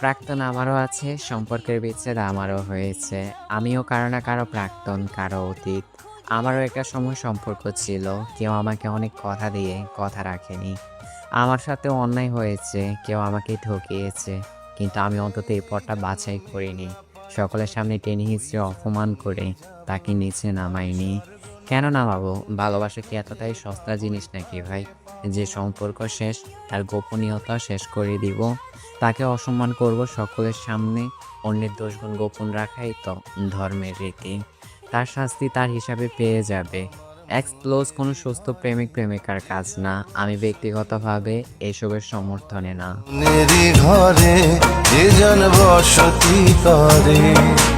প্রাক্তন আমারও আছে, সম্পর্কের বিচ্ছেদ আমারও হয়েছে। আমিও কারও না কারও প্রাক্তন, কারও অতীত। আমারও একটা সময় সম্পর্ক ছিল, কেউ আমাকে অনেক কথা দিয়ে কথা রাখেনি। আমার সাথে অন্যায় হয়েছে, কেউ আমাকে ঠকিয়েছে, কিন্তু আমি অন্তত এই পথটা বাছাই করিনি। সকলের সামনে টেনে হিসেবে অপমান করে তাকে নিচে নামাইনি। কেন নামাবো? ভালোবাসা কি এতটাই সস্তা জিনিস নাকি ভাই? যে সম্পর্ক শেষ, তার গোপনীয়তা শেষ করে দিব। তাকে অসম্মান করব সকলের সামনে, অন্যের দোষগুণ গোপন রাখাই তো ধর্মের রীতি। তার শাস্তি তার হিসাবে পেয়ে যাবে। এক্সপ্লোজ কোনো সুস্থ প্রেমিক প্রেমিকার কাজ না। আমি ব্যক্তিগতভাবে এসবের সমর্থনে না। ঘরে বসতি করে।